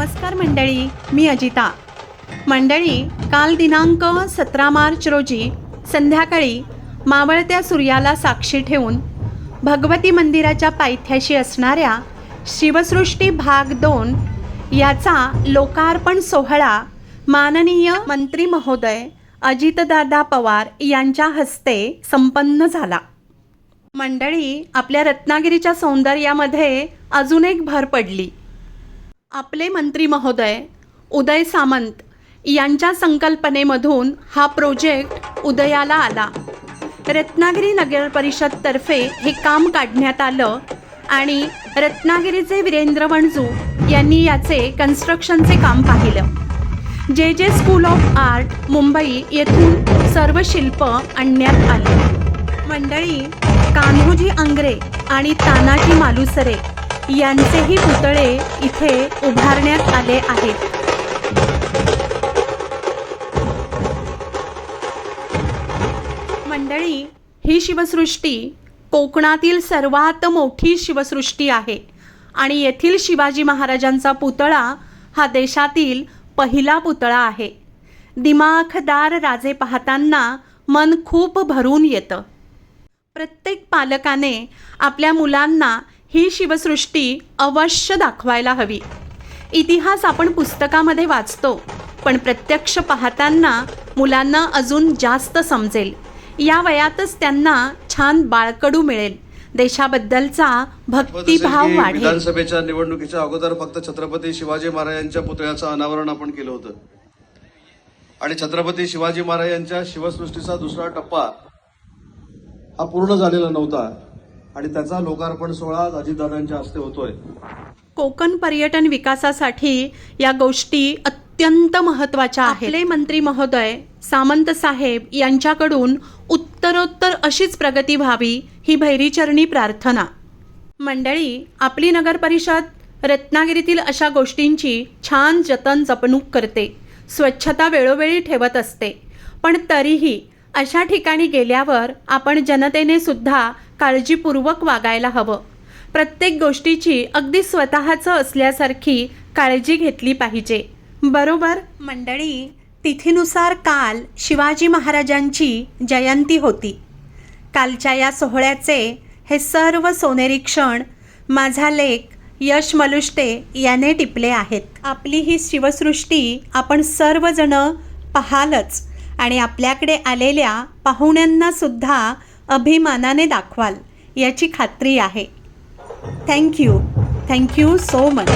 नमस्कार मंडळी मी अजिता. मंडळी काल दिनांक सतरा मार्च रोजी संध्याकाळी मावळत्या सूर्याला साक्षी ठेवून भगवती मंदिराच्या पायथ्याशी असणाऱ्या शिवसृष्टी भाग दोन याचा लोकार्पण सोहळा माननीय मंत्री महोदय अजितदादा पवार यांच्या हस्ते संपन्न झाला. मंडळी आपल्या रत्नागिरीच्या सौंदर्यामध्ये अजून एक भर पडली. आपले मंत्री महोदय उदय सामंत यांच्या संकल्पनेमधून हा प्रोजेक्ट उदयाला आला. रत्नागिरी नगर परिषदतर्फे हे काम काढण्यात आलं आणि रत्नागिरीचे वीरेंद्र वणजू यांनी याचे कन्स्ट्रक्शनचे काम पाहिलं. जे जे स्कूल ऑफ आर्ट मुंबई येथून सर्व शिल्प आणण्यात आली. मंडळी कान्होजी आंग्रे आणि तानाजी मालुसरे यांचेही पुतळे इथे उभारण्यात आले आहेत. मंडळी ही शिवसृष्टी कोकणातील सर्वात मोठी शिवसृष्टी आहे आणि येथील शिवाजी महाराजांचा पुतळा हा देशातील पहिला पुतळा आहे. दिमाखदार राजे पाहताना मन खूप भरून येतं. प्रत्येक पालकाने आपल्या मुलांना ही शिवसृष्टी अवश्य दाखवायला हवी. इतिहास आपण पुस्तकामध्ये वाचतो पण प्रत्यक्ष पाहताना मुलांना अजून जास्त समजेल. या वयातच त्यांना छान बाळकडू मिळेल. देशाबद्दलचा भक्तिभाव वाढेल. विधानसभेच्या निवडणुकीच्या अगोदर फक्त छत्रपती शिवाजी महाराजांच्या पुतळ्याचं अनावरण आपण केलं होतं. आणि छत्रपती शिवाजी महाराज यांच्या शिवसृष्टीचा दुसरा टप्पा हा पूर्ण झालेला नव्हता. आणि त्याचा लोकार्पण सोहळा अजितदादांच्या हस्ते होतोय. कोकण पर्यटन विकासासाठी या गोष्टी अत्यंत महत्त्वाच्या आहेत. आपले मंत्री महोदय सामंत साहेब यांच्याकडून उत्तरोत्तर अशीच प्रगती व्हावी ही भैरीचरणी प्रार्थना. मंडळी आपली नगर परिषद रत्नागिरीतील अशा गोष्टींची छान जतन जपणूक करते. स्वच्छता वेळोवेळी ठेवत असते. पण तरीही अशा ठिकाणी गेल्यावर आपण जनतेने सुद्धा काळजीपूर्वक वागायला हवं. प्रत्येक गोष्टीची अगदी स्वतःचं असल्यासारखी काळजी घेतली पाहिजे. बरोबर? मंडळी तिथीनुसार काल शिवाजी महाराजांची जयंती होती. कालच्या या सोहळ्याचे हे सर्व सोनेरी क्षण माझा लेख यश मलुष्टे याने टिपले आहेत. आपली ही शिवसृष्टी आपण सर्वजण पाहालच आणि आपल्याकडे आलेल्या पाहुण्यांनासुद्धा अभिमानाने दाखवाल याची खात्री आहे. Thank you thank you so much